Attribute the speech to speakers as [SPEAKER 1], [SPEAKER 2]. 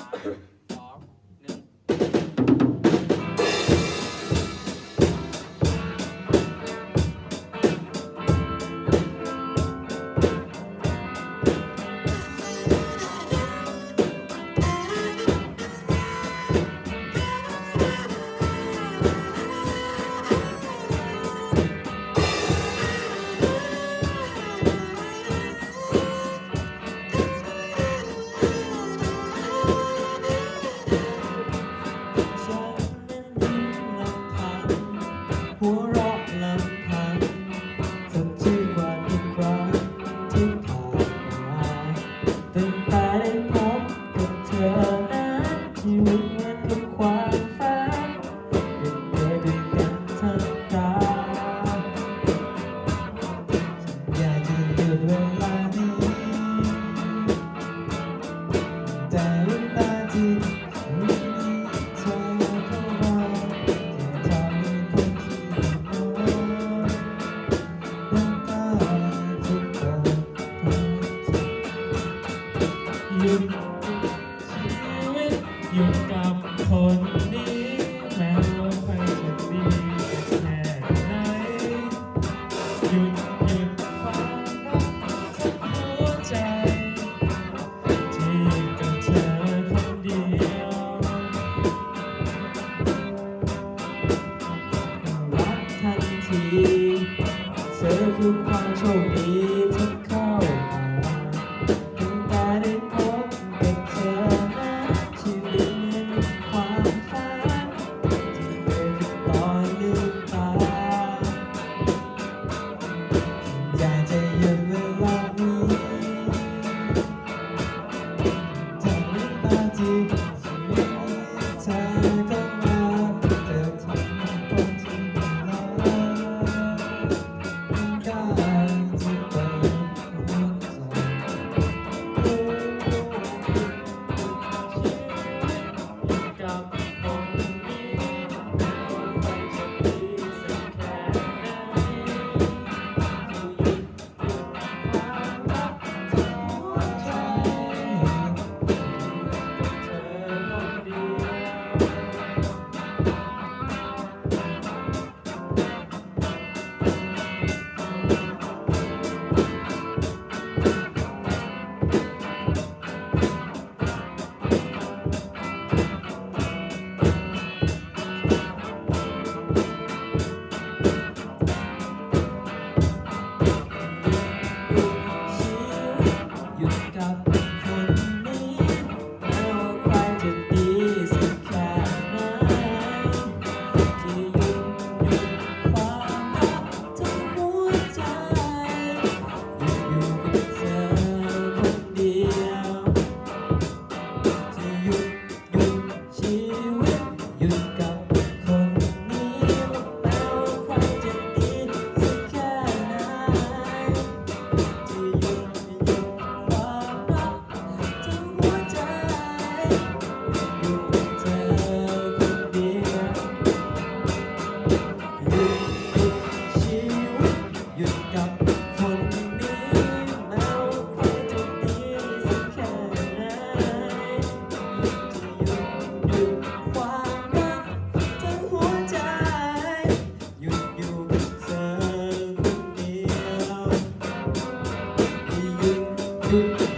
[SPEAKER 1] Thank you. ห
[SPEAKER 2] ยุดชีวิตหยุดกับคนนี้แม้วาไปจะดีแค่ไหนหยุดหยุดฟังนักหัวใจ ที่กับเธอคนเดียวรักทันทีเธอคือความโชคดีที่ up. Thank you.